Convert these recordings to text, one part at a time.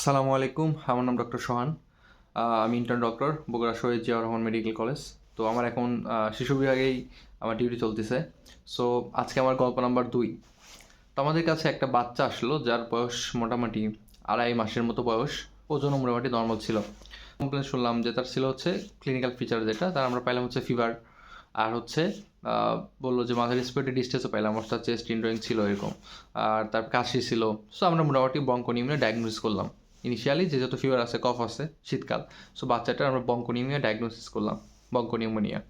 আসসালামু আলাইকুম, আমার নাম ডক্টর সোহান। আমি intern doctor Bogura Shaheed Zia Rahman medical college তো আমার এখন শিশু বিভাগেই আমার ডিউটি চলতেছে। সো আজকে আমার গল্প নাম্বার দুই। তো আমাদের কাছে একটা বাচ্চা আসলো, যার বয়স মোটামুটি আড়াই মাসের মতো বয়স। ওজন মোটামুটি নর্মাল ছিল। কমপ্লেন শুনলাম যে তার ছিল হচ্ছে ক্লিনিক্যাল ফিচার যেটা, তার আমরা পাইলাম হচ্ছে ফিভার আর হচ্ছে বলল যে মাথার রেসপিরেটরি ডিস্টেন্সও পাইলাম, অর্থাৎ চেস্ট ইন্ড্রয়িং ছিল এরকম। আর তার কাশি ছিল। সো আমরা মোটামুটি বঙ্কনিউমিয়া ডায়াগনোসিস করলাম। ইনিশিয়ালি যে যত ফিভার আছে কফ আছে, শীতকাল। সো বাচ্চাটার আমরা বঙ্কনিউমিয়া ডায়াগনোসিস করলাম বঙ্কনিউমোনিয়া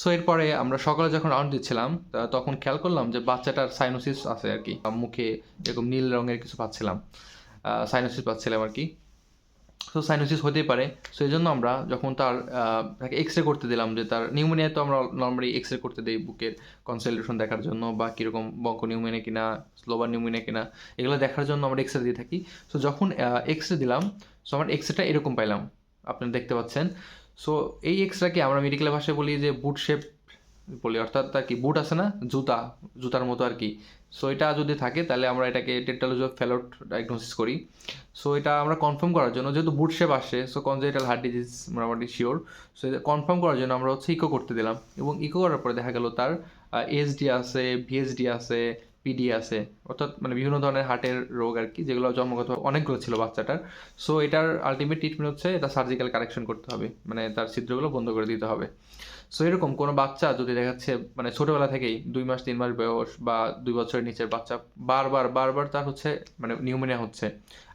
সো এরপরে আমরা সকালে যখন রাউন্ড দিচ্ছিলাম তখন খেয়াল করলাম যে বাচ্চাটার সাইনোসিস আছে আর কি। মুখে এরকম নীল রঙের কিছু পাচ্ছিলাম। সাইনোসিস পাচ্ছিলাম আর কি। তো সাইনোসিস হতেই পারে। সো এই জন্য আমরা যখন তার তাকে এক্স রে করতে দিলাম যে তার নিউমোনিয়া তো আমরা নর্মালি এক্স রে করতে দিই বুকের কনসালটেশন দেখার জন্য বা কীরকম বঙ্ক নিউমোনিয়া কিনা স্লোবার নিউমোনিয়া কিনা, এগুলো দেখার জন্য আমরা এক্স রে দিয়ে থাকি। সো যখন এক্স রে দিলাম সো আমার এক্স রেটা এরকম পাইলাম। আপনারা দেখতে পাচ্ছেন। সো এই এক্স রেকে আমরা মেডিকেলের ভাষায় বলি যে বুট শেপ বলি, অর্থাৎ তার কি বুট আছে না? জুতা, জুতার মতো আর কি। সো এটা যদি থাকে, তাহলে আমরা এটাকে টেটালজি অফ ফেলোট ডায়াগনোসিস করি। সো এটা আমরা কনফার্ম করার জন্য, যেহেতু বুট শেপ আসে সো কনজেটাল হার্ট ডিজিজ মোটামুটি শিওর সো এটা কনফার্ম করার জন্য আমরা হচ্ছে ইকো করতে দিলাম। এবং ইকো করার পরে দেখা গেল তার এসডি আছে ভিএসডি আছে পিডি আছে, অর্থাৎ মানে বিভিন্ন ধরনের হার্টের রোগ আর কি, যেগুলো জন্মগত অনেকগুলো ছিল বাচ্চাটার। সো এটার আলটিমেট ট্রিটমেন্ট হচ্ছে, এটা সার্জিক্যাল কারেকশন করতে হবে। মানে তার ছিদ্রগুলো বন্ধ করে দিতে হবে। সো এরকম কোনো বাচ্চা যদি দেখাচ্ছে মানে ছোটোবেলা থেকেই দুই মাস, তিন মাস বয়স বা দুই বছরের নিচের বাচ্চা বারবার বারবার তার হচ্ছে মানে নিউমোনিয়া হচ্ছে।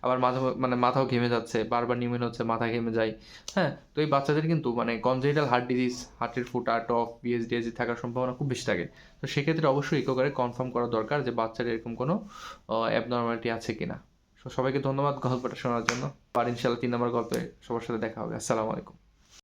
আবার মাথা মানে মাথাও ঘেমে যাচ্ছে, বারবার নিউমোনিয়া হচ্ছে, মাথা ঘেমে যায়। হ্যাঁ তো এই বাচ্চাদের কিন্তু মানে কনজেনিটাল হার্ট ডিজিজ হার্টের ফুটা, টক বিএসডিএসি থাকার সম্ভাবনা খুব বেশি থাকে। তো সেক্ষেত্রে অবশ্যই ইকো করে কনফার্ম করা দরকার যে বাচ্চার এরকম কোনো অ্যাবনর্মালিটি আছে কিনা। সবাইকে ধন্যবাদ গল্পটা শোনার জন্য। আর ইনশাল্লাহ তিন নম্বর গল্পে সবার সাথে দেখা হবে। আসসালামু আলাইকুম।